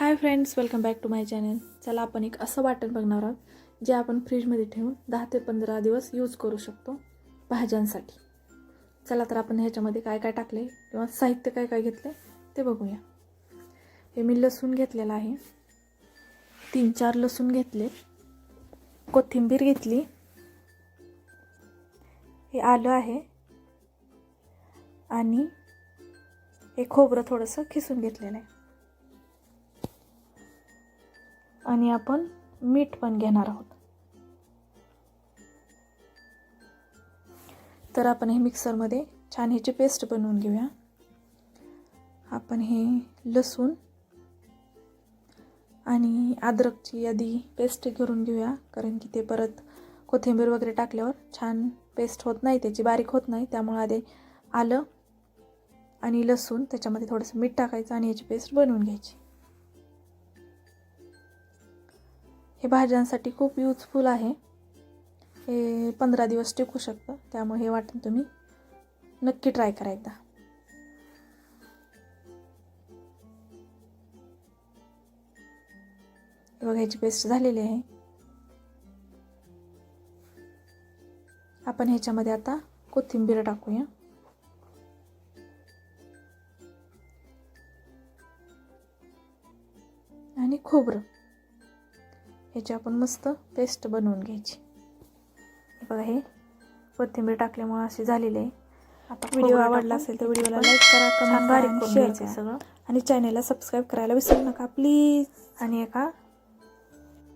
Hi friends welcome back to my channel चला आपण एक असं वाटण बघणार आहोत जे आपण फ्रीजमध्ये ठेवून दहा ते पंधरा दिवस यूज करू शकतो भाज्यांसाठी. चला तर आपण ह्याच्यामध्ये काय काय टाकले किंवा साहित्य काय काय घेतले ते बघूया. हे मी लसूण घेतलेलं आहे. तीन चार लसूण घेतले. कोथिंबीर घेतली. हे आलं आहे. आणि हे खोबरं थोडंसं खिसून घेतलेलं आहे. आणि आपण मीठ पण घेणार आहोत. तर आपण हे मिक्सरमध्ये छान ह्याची पेस्ट बनवून घेऊया. आपण हे लसूण आणि अद्रकची यादी पेस्ट करून घेऊया कारण की ते परत कोथिंबीर वगैरे टाकल्यावर छान पेस्ट होत नाही त्याची बारीक होत नाही त्यामुळं आधी आलं आणि लसूण त्याच्यामध्ये थोडंसं मीठ टाकायचं आणि याची पेस्ट बनवून घ्यायची. हे भाज्यांसाठी खूप यूजफुल आहे. हे पंधरा दिवस टिकू शकतं. त्यामुळे हे वाटण तुम्ही नक्की ट्राय करा एकदा. बघा ह्याची पेस्ट झालेली आहे. आपण ह्याच्यामध्ये आता कोथिंबीर टाकूया. आणि खोबरं. ह्याची आपण मस्त पेस्ट बनवून घ्यायची. हे बघा हे कोथिंबीर टाकल्यामुळे असे झालेले आहे. आता व्हिडिओ आवडला असेल तर व्हिडिओला लाईक करा कमेंट बारीक शेअर करा सगळं. आणि चॅनलला सबस्क्राईब करायला विसरू नका प्लीज आणि एका